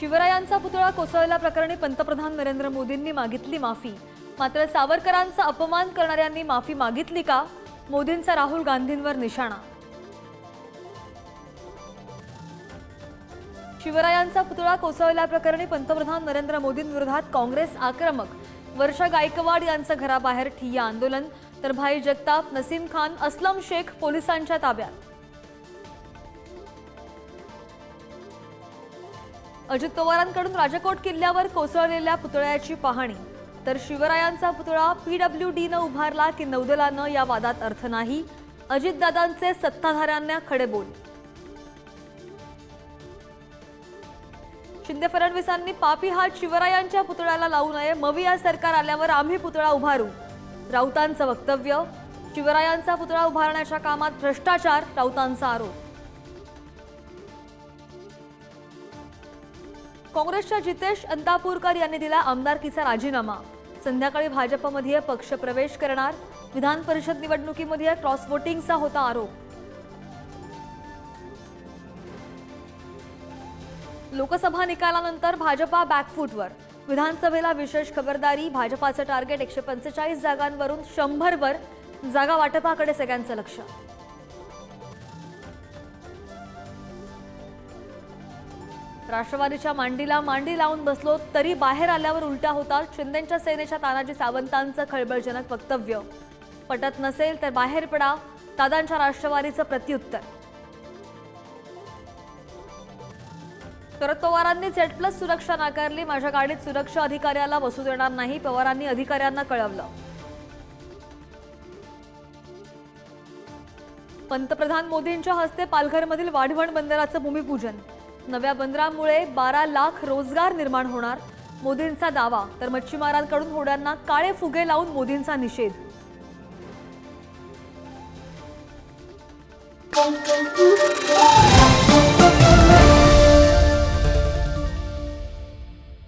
शिवरायांचा पुतळा कोसळल्याप्रकरणी पंतप्रधान नरेंद्र मोदींनी मागितली माफी. मात्र सावरकरांचा अपमान करणाऱ्यांनी माफी मागितली का? मोदींचा राहुल गांधींवर निशाणा. शिवरायांचा पुतळा कोसळल्याप्रकरणी पंतप्रधान नरेंद्र मोदींविरोधात काँग्रेस आक्रमक. वर्षा गायकवाड यांचं घराबाहेर ठिय्या आंदोलन. तर भाई जगताप नसीम खान असलम शेख पोलिसांच्या ताब्यात. अजित पवारांकडून राजकोट किल्ल्यावर कोसळलेल्या पुतळ्याची पाहणी. तर शिवरायांचा पुतळा पीडब्ल्यू डीनं उभारला की नौदलानं या वादात अर्थ नाही? अजितदादांचे सत्ताधाऱ्यांना खडे बोल. शिंदे फडणवीसांनी पापी हात शिवरायांच्या पुतळ्याला लावू नये. मविया सरकार आल्यावर आम्ही पुतळा उभारू. राऊतांचं वक्तव्य शिवरायांचा पुतळा उभारण्याच्या कामात भ्रष्टाचार राऊतांचा आरोप. काँग्रेसच्या जितेश अंतापूरकर यांनी दिला आमदारकीचा राजीनामा. संध्याकाळी भाजपमध्ये पक्षप्रवेश करणार. विधान परिषद निवडणुकीमध्ये क्रॉस वोटिंगचा होता आरोप. लोकसभा निकालानंतर भाजपा बॅकफूटवर विधानसभेला विशेष खबरदारी भाजपाचं टार्गेट एकशे पंचेचाळीस जागांवरून शंभरवर जागा वाटपाकडे सगळ्यांचं लक्ष. राष्ट्रवादीच्या मांडीला मांडी लावून बसलो तरी बाहेर आल्यावर उलट्या होतात. शिंदेच्या सेनेच्या तानाजी सावंतांचं खळबळजनक वक्तव्य. पटत नसेल तर बाहेर पडा. दादांच्या राष्ट्रवादीचं प्रत्युत्तर. शरद पवारांनी झेड प्लस सुरक्षा नाकारली. माझ्या गाडीत सुरक्षा अधिकाऱ्याला बसू देणार नाही. पवारांनी अधिकाऱ्यांना कळवलं. पंतप्रधान मोदींच्या हस्ते पालघरमधील वाढवण बंदराचं भूमिपूजन. नव्या बंदरामुळे बारा लाख रोजगार निर्माण होणार. मोदींचा दावा तर मच्छीमारांकडून होड्यांना काळे फुगे लावून मोदींचा निषेध.